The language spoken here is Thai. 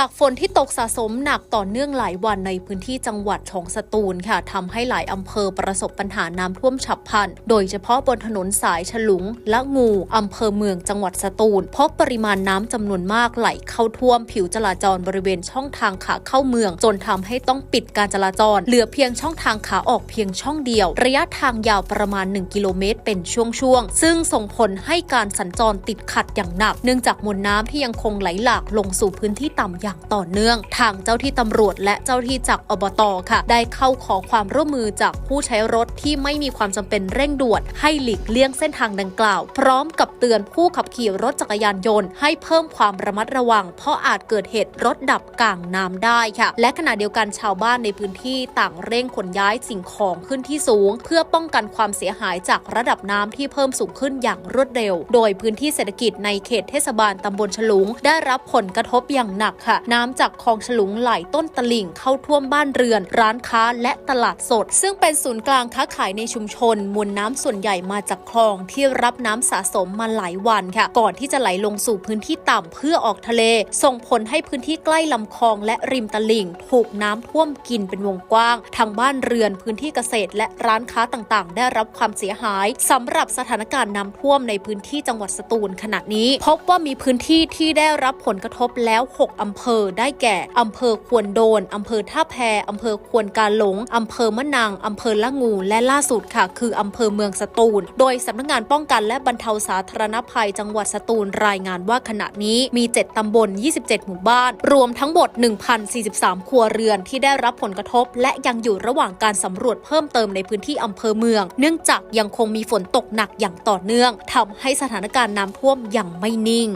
จากฝนที่ตกสะสมหนักต่อเนื่องหลายวันในพื้นที่จังหวัดของสตูลค่ะทำให้หลายอำเภอประสบปัญหาน้ำท่วมฉับพลัน โดยเฉพาะบนถนนสายฉลุงและงูอำเภอเมืองจังหวัดสตูล พบปริมาณน้ำจำนวนมากไหลเข้าท่วมผิวจราจรบริเวณช่องทางขาเข้าเมือง จนทำให้ต้องปิดการจราจร เหลือเพียงช่องทางขาออกเพียงช่องเดียว ระยะทางยาวประมาณ 1 กิโลเมตร เป็นช่วงๆซึ่งส่งผลให้การสัญจรติดขัดอย่างหนัก เนื่องจากมวลน้ำที่ยังคงไหลหลากลงสู่พื้นที่ต่ำอย่างต่อเนื่อง ทางเจ้าที่ตำรวจและเจ้าที่จากอบตค่ะ ได้เข้าขอความร่วมมือจากผู้ใช้รถที่ไม่มีความจำเป็นเร่งด่วน ให้หลีกเลี่ยงเส้นทางดังกล่าว พร้อมกับเตือนผู้ขับขี่รถจักรยานยนต์ ให้เพิ่มความระมัดระวัง เพราะอาจเกิดเหตุรถดับกลางน้ำได้ค่ะ และขณะเดียวกันชาวบ้านในพื้นที่ต่างเร่งขนย้ายสิ่งของขึ้นที่สูง เพื่อป้องกันความเสียหายจากระดับน้ำที่เพิ่มสูงขึ้นอย่างรวดเร็ว โดยพื้นที่เศรษฐกิจในเขตเทศบาลตำบลฉลุง ได้รับผลกระทบอย่างหนักค่ะน้ำจากคลองฉลุงไหลต้นตลิ่งเข้าท่วมบ้านเรือน ร้านค้าและตลาดสด ซึ่งเป็นศูนย์กลางค้าขายในชุมชน มวลน้ำส่วนใหญ่มาจากคลองที่รับน้ำสะสมมาหลายวันค่ะ ก่อนที่จะไหลลงสู่พื้นที่ต่ำเพื่อออกทะเล ส่งผลให้พื้นที่ใกล้ลำคลองและริมตลิ่ง ถูกน้ำท่วมกินเป็นวงกว้าง ทางบ้านเรือนพื้นที่เกษตร และร้านค้าต่างๆ ได้รับความเสียหายสำหรับสถานการณ์น้ำท่วมในพื้นที่จังหวัดสตูลขณะนี้ พบว่ามีพื้นที่ที่ได้รับผลกระทบแล้ว 6 อำเภอได้แก่อำเภอควนโดนอำเภอท่าแพอำเภอควนกาหลงอำเภอมะนางอำเภอละงู และล่าสุดค่ะ คืออำเภอเมืองสตูล โดยสำนักงานป้องกันและบรรเทาสาธารณภัยจังหวัดสตูลรายงานว่าขณะนี้มี 7 ตำบล 27 หมู่บ้าน รวมทั้งหมด 1,043 ครัวเรือนที่ได้รับผลกระทบ และยังอยู่ระหว่างการสำรวจเพิ่มเติมในพื้นที่อำเภอเมือง เนื่องจากยังคงมีฝนตกหนักอย่างต่อเนื่องทำให้สถานการณ์น้ำท่วมยังไม่นิ่ง